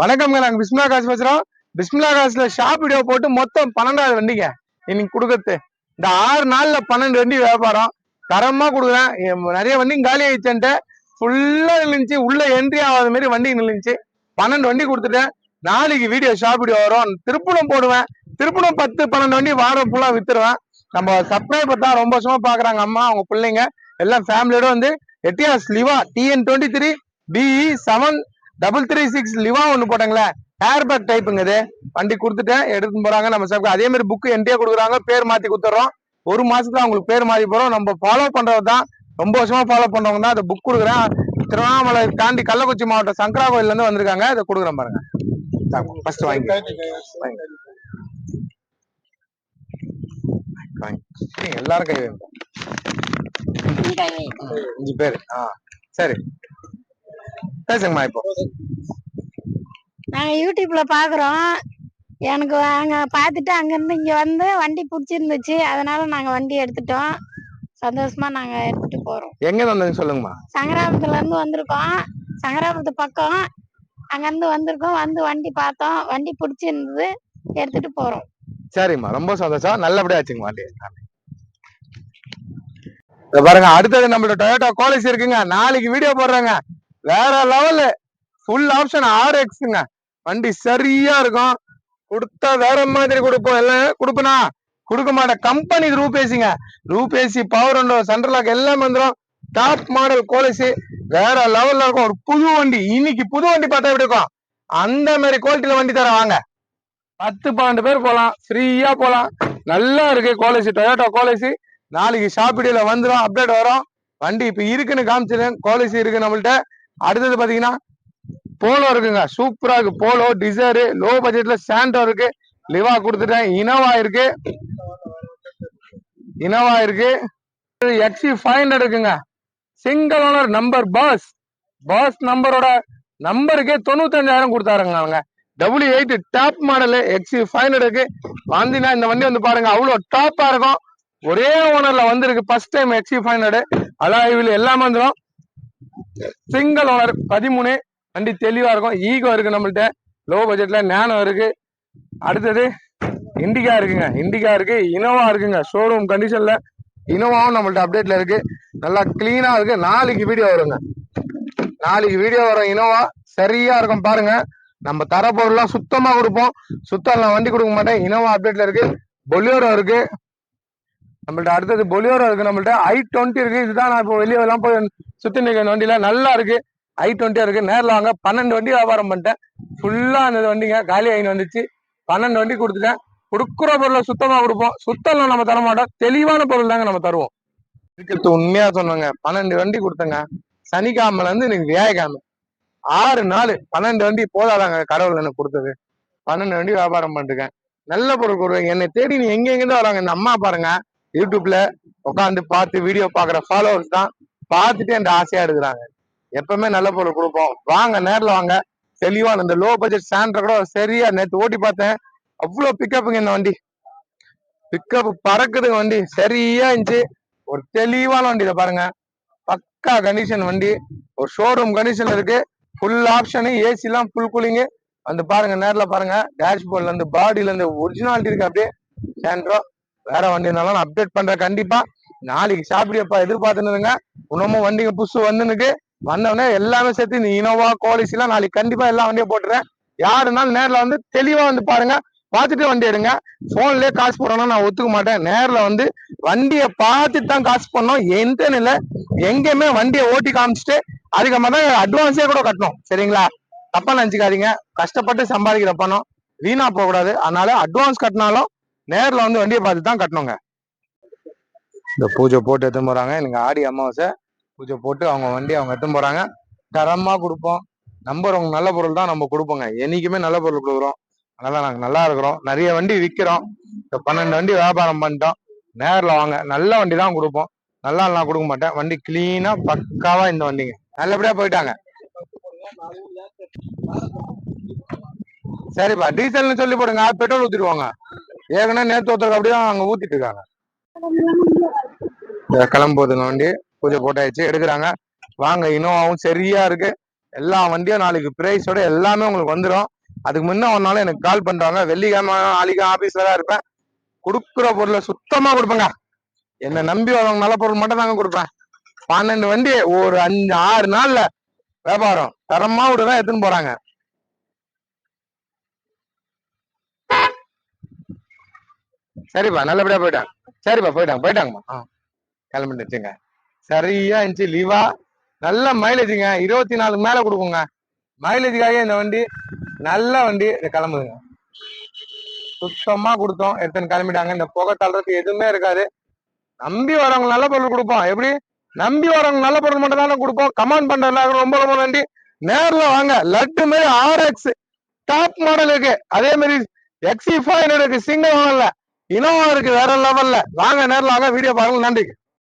வணக்கம்ங்க நாங்க பிஸ்மிலா காசு பேசுறோம். பிஸ்மிலா காசுல ஷாப் வீடியோ போட்டு மொத்தம் பன்னெண்டாவது வண்டிங்க. இன்னைக்கு கொடுக்கறது. இந்த ஆறு நாள்ல பன்னெண்டு வண்டி வியாபாரம். தரமா கொடுக்குறேன். நிறைய வண்டி காலி ஆயிடுச்சுன்ட்டு ஃபுல்லா நின்றுச்சு உள்ள என்ட்ரி ஆகாத மாதிரி வண்டி நின்றுச்சு பன்னெண்டு வண்டி கொடுத்துட்டேன். நாளைக்கு வீடியோ ஷாப் வீடியோ வரும். திருப்பணம் போடுவேன். திருப்பணம் பத்து பன்னெண்டு வண்டி வாரம் ஃபுல்லா வித்துருவேன். நம்ம சப்ஸ்கிரைபர் தான் ரொம்ப சும்மா பாக்குறாங்க அம்மா அவங்க பிள்ளைங்க. எல்லாம் ஃபேமிலியோட வந்து Etios Liva TN twenty three PE seven double three six Liva ஒன்று போட்டாங்களே. ஏர்பேக் டைப்புங்க இது. வண்டி கொடுத்துட்டேன். எடுத்துட்டு போறாங்க. நம்ம சாப்பிட்டு அதே மாதிரி புக்கு என்கிட்டயே கொடுக்குறாங்க. பேர் மாத்தி கொடுத்துறோம். ஒரு மாசத்துல அவங்களுக்கு பேர் மாறி போறோம். நம்ம ஃபாலோ பண்றது தான். ரொம்ப வருஷமா ஃபாலோ பண்றவங்க தான். அதை புக் கொடுக்குறேன். திருவண்ணாமலை தாண்டி கள்ளக்குறிச்சி மாவட்டம் சங்கரா கோயில்ல இருந்து வந்திருக்காங்க. அதை கொடுக்குறேன் பாருங்க. ஃபர்ஸ்ட் வாங்கி வாங்கி எல்லாரும் கை வைங்க அஞ்சு பேர். ஆ சரி. பேசுங்கம்மா இப்போ நாங்க யூடியூப்ல பாக்குறோம். எனக்கு அங்க பார்த்துட்டு அங்கிருந்து இங்க வந்து வண்டி பிடிச்சிருந்துச்சு. அதனால நாங்க வண்டி எடுத்துட்டோம். சந்தோஷமா நாங்க எடுத்துட்டு போறோம். எங்க வந்தீங்க சொல்லுங்கம்மா. சங்கராபுரத்துல இருந்து வந்திருக்கோம். சங்கராபுரத்து பக்கம் அங்கிருந்து வந்திருக்கோம். வந்து வண்டி பார்த்தோம். வண்டி பிடிச்சிருந்தது. எடுத்துட்டு போறோம். சரிம்மா ரொம்ப சந்தோஷம். நல்லபடியா வச்சுங்க வண்டி பாருங்க அடுத்தது நம்மளோட டொயோட்டா கோலிஸ் இருக்குங்க. நாளைக்கு வீடியோ போடுறாங்க. வேற லெவலு ஃபுல் ஆப்ஷன் ஆர் எக்ஸுங்க வண்டி சரியா இருக்கும். கொடுத்தா வேற மாதிரி கொடுப்போம். எல்லாம் கொடுப்பனா? கொடுக்க மாட்டேன். கம்பெனி ரூபேசிங்க. ரூபேசி பவர் உண்டோ சென்ட்ரலாக் எல்லாம் வந்துடும் டாப் மாடல் கோலசி வேற லெவல்ல இருக்கும். ஒரு புது வண்டி. இன்னைக்கு புது வண்டி பார்த்தா எப்படி இருக்கும்? அந்த மாதிரி குவாலிட்டியில வண்டி தர வாங்க. பத்து பன்னெண்டு பேர் போலாம். ஃப்ரீயா போலாம். நல்லா இருக்கு கோலசி டொயோட்டா கோலசி நாளைக்கு ஷாப்பிடியில வந்துடும் அப்டேட் வரும். வண்டி இப்ப இருக்குன்னு காமிச்சிருக்கேன். கோலசி இருக்கு நம்மள்ட்ட. அடுத்தது பாத்தீங்கன்னா போலோ இருக்குங்க. சூப்பரா இருக்கு. போலோ டிசைரு லோ பட்ஜெட்ல சாண்டோ இருக்கு. லிவா கொடுத்துட்டேன். இனோவா இருக்கு. இனோவா இருக்கு. எக்ஸி ஃபைவ் ஹண்ட்ரட் இருக்குங்க single owner number pass pass நம்பரோட நம்பருக்கே தொண்ணூத்தஞ்சாயிரம் கொடுத்தாருங்க அவங்க. W eight top model XE five ஹண்ட்ரடுக்கு வந்தீங்கன்னா இந்த வண்டி வந்து பாருங்க அவ்வளோ டாப்பா இருக்கும். ஒரே ஓனர்ல வந்திருக்கு. First time XE five hundred அலாய்வில் எல்லாமே வந்துடும் சிங்கிள் ஓனர் பதிமூணு. வண்டி தெளிவா இருக்கும். ஈகோ இருக்கு நம்மள்கிட்ட லோ பட்ஜெட்ல நேனோ இருக்கு. அடுத்தது இண்டிகா இருக்குங்க. இண்டிகா இருக்கு. இனோவா இருக்குங்க. ஷோரூம் கண்டிஷன்ல இனோவாவும் நம்மள்ட்ட அப்டேட்ல இருக்கு. நல்லா கிளீனா இருக்கு. நாளைக்கு வீடியோ வருங்க. நாளைக்கு வீடியோ வரும் இனோவா சரியா இருக்கும் பாருங்க. நம்ம தர பொருள்லாம் சுத்தமா கொடுப்போம். சுத்தம் நான் வண்டி கொடுக்க மாட்டேன். இனோவா அப்டேட்ல இருக்கு. பொலியோரோ இருக்கு. நம்மள்ட்ட அடுத்தது பொலியோரோ இருக்கு நம்மள்ட்ட ஐ டுவெண்ட்டி இருக்கு. இதுதான் நான் இப்போ வெளியே எல்லாம் போய் சுத்தி நிற்கிற வண்டியில. நல்லா இருக்கு. ஐ டுவெண்ட்டியா இருக்கு. நேரில் வாங்க. பன்னெண்டு வண்டி வியாபாரம் பண்ணிட்டேன். ஃபுல்லா அந்த வண்டிங்க. காலி ஆகின்னு வந்துச்சு. பன்னெண்டு வண்டி கொடுத்துட்டேன். கொடுக்குற பொருளை சுத்தமா கொடுப்போம். சுத்தம்லாம் நம்ம தர மாட்டோம். தெளிவான பொருள் தாங்க நம்ம தருவோம். இருக்கிறது உண்மையா சொன்னாங்க. பன்னெண்டு வண்டி கொடுத்தங்க. சனிக்கிழமைல இருந்து எனக்கு வியாழக்கிழமை. ஆறு நாள் பன்னெண்டு வண்டி போதாதாங்க கடவுள் எனக்கு கொடுத்தது. பன்னெண்டு வண்டி வியாபாரம் பண்ணிருக்கேன் நல்ல பொருள் கொடுங்க. என்னை தேடி நீ எங்க எங்கேருந்து வராங்க. இந்த அம்மா பாருங்க. யூடியூப்ல உட்காந்து பார்த்து வீடியோ பாக்குற ஃபாலோவர்ஸ் தான் பார்த்துட்டு அந்த ஆசையா எடுக்கிறாங்க. எப்பவுமே நல்ல பொருள் கொடுப்போம். வாங்க நேர்ல வாங்க. தெளிவா இந்த லோ பட்ஜெட் சாண்டர் கூட சரியா நேற்று ஓட்டி பார்த்தேன். அவ்வளவு பிக்கப்புங்க இந்த வண்டி. பிக்கப் பறக்குதுங்க வண்டி. சரியா இருந்துச்சு. ஒரு தெளிவான வண்டி இதை பாருங்க. பக்கா கண்டிஷன் வண்டி. ஒரு ஷோரூம் கண்டிஷன் இருக்கு. ஃபுல் ஆப்ஷனு ஏசிலாம் ஃபுல் கூலிங்கு வந்து பாருங்க நேர்ல பாருங்க. டேஷ்போர்ட்ல இருந்து பாடியில இருந்து ஒரிஜினாலிட்டி இருக்கு அப்படியே. சாண்ட்ரோ வேற வண்டி இருந்தாலும் நான் அப்டேட் பண்றேன். கண்டிப்பா நாளைக்கு சாப்பிடியப்பா எதிர்பார்த்துனுங்க இன்னமும் வண்டிங்க புதுசு வந்துனுக்கு வந்தவொடனே எல்லாமே சேர்த்து இந்த இனோவா கோலிசிலாம் நாளைக்கு கண்டிப்பா எல்லா வண்டியும் போட்டுறேன். யாருனாலும் நேர்ல வந்து தெளிவா வந்து பாருங்க. பார்த்துட்டு வண்டி எடுங்க. போன்லயே காசு போடணும் நான் ஒத்துக்க மாட்டேன். நேர்ல வந்து வண்டியை பார்த்துட்டு தான் காசு பண்ணணும் எந்த இல்ல. எங்கேயுமே வண்டியை ஓட்டி காமிச்சிட்டு அதுக்கப்புறம் தான் அட்வான்ஸே கூட கட்டணும். சரிங்களா? தப்பா நினைச்சுக்காதீங்க. கஷ்டப்பட்டு சம்பாதிக்கிற பணம் வீணா போகக்கூடாது. அதனால அட்வான்ஸ் கட்டினாலும் நேர்ல வந்து வண்டியை பார்த்து தான் கட்டணுங்க. இந்த பூஜை போட்டு எடுத்துன்னு போறாங்க. எனக்கு ஆடி அமாவாசை. பூஜை போட்டு அவங்க வண்டி அவங்க எடுத்துன்னு போறாங்க. தரமா கொடுப்போம். நம்பர் உங்க நல்ல பொருள் தான் நம்ம கொடுப்போங்க. என்னைக்குமே நல்ல பொருள் கொடுக்குறோம். அதனால நாங்க நல்லா இருக்கிறோம். நிறைய வண்டி விற்கிறோம் இப்போ பன்னெண்டு வண்டி வியாபாரம் பண்ணிட்டோம். நேர்ல வாங்க. நல்ல வண்டி தான் கொடுப்போம். நல்லா நான் கொடுக்க மாட்டேன். வண்டி கிளீனா பக்காவா இந்த வண்டிங்க. நல்லபடியா போயிட்டாங்க. சரிப்பா. டீசல்னு சொல்லி போடுங்க. பெட்ரோல் ஊத்திடுவாங்க ஏற்கனவே நேத்து ஒருத்தருக்கு அப்படியே அங்க ஊத்திட்டு இருக்காங்க. கிளம்பு போதுங்க வண்டி பூஜை போட்டாச்சு எடுக்கிறாங்க. வாங்க இனோவாவும் சரியா இருக்கு. எல்லா வண்டியும் நாளைக்கு பிரைஸோட எல்லாமே உங்களுக்கு வந்துடும் அதுக்கு முன்ன ஒரு நாள் எனக்கு கால் பண்றாங்க. வெள்ளிக்கிழமை நாளைக்கு ஆபீஸ்ல தான் இருப்பேன். கொடுக்குற பொருளை சுத்தமா கொடுப்பேங்க. என்ன நம்பி வரவங்க நல்ல பொருள் மட்டும் தாங்க கொடுப்பேன். பன்னெண்டு வண்டி ஒரு அஞ்சு ஆறு நாள்ல வியாபாரம். தரமா விட்டுதான் எடுத்துன்னு போறாங்க. சரிப்பா நல்லபடியா போயிட்டாங்க சரிப்பா போயிட்டாங்க போயிட்டாங்கம்மா. ஆ கிளம்பிட்டு வச்சுங்க சரியா இருந்துச்சு லீவா? நல்ல மைலேஜுங்க இருபத்தி நாலு மேல கொடுக்குங்க. மைலேஜுக்காக இந்த வண்டி நல்ல வண்டி. இது கிளம்புதுங்க சுத்தமா கொடுத்தோம். எடுத்துன்னு கிளம்பிட்டாங்க. இந்த புகை தள்ளுறதுக்கு எதுவுமே இருக்காது. நம்பி வரவங்க நல்ல பொருள் கொடுப்போம். எப்படி? நம்பி வரவங்க நல்ல பொருள் மட்டும் தானே கொடுப்போம். கமெண்ட் பண்றதுனால ரொம்ப ரொம்ப நன்றி. நேர்ல வாங்க. லட்டு மாதிரி ஆர்எக்ஸ் டாப் மாடல் இருக்கு. அதே மாதிரி எக்ஸி ஃபைவ் இருக்கு. சிங்கிள் இனோவா இருக்கு வேற லெவல்ல வாங்க நேரில் வாங்க வீடியோ பாருங்க நன்றி.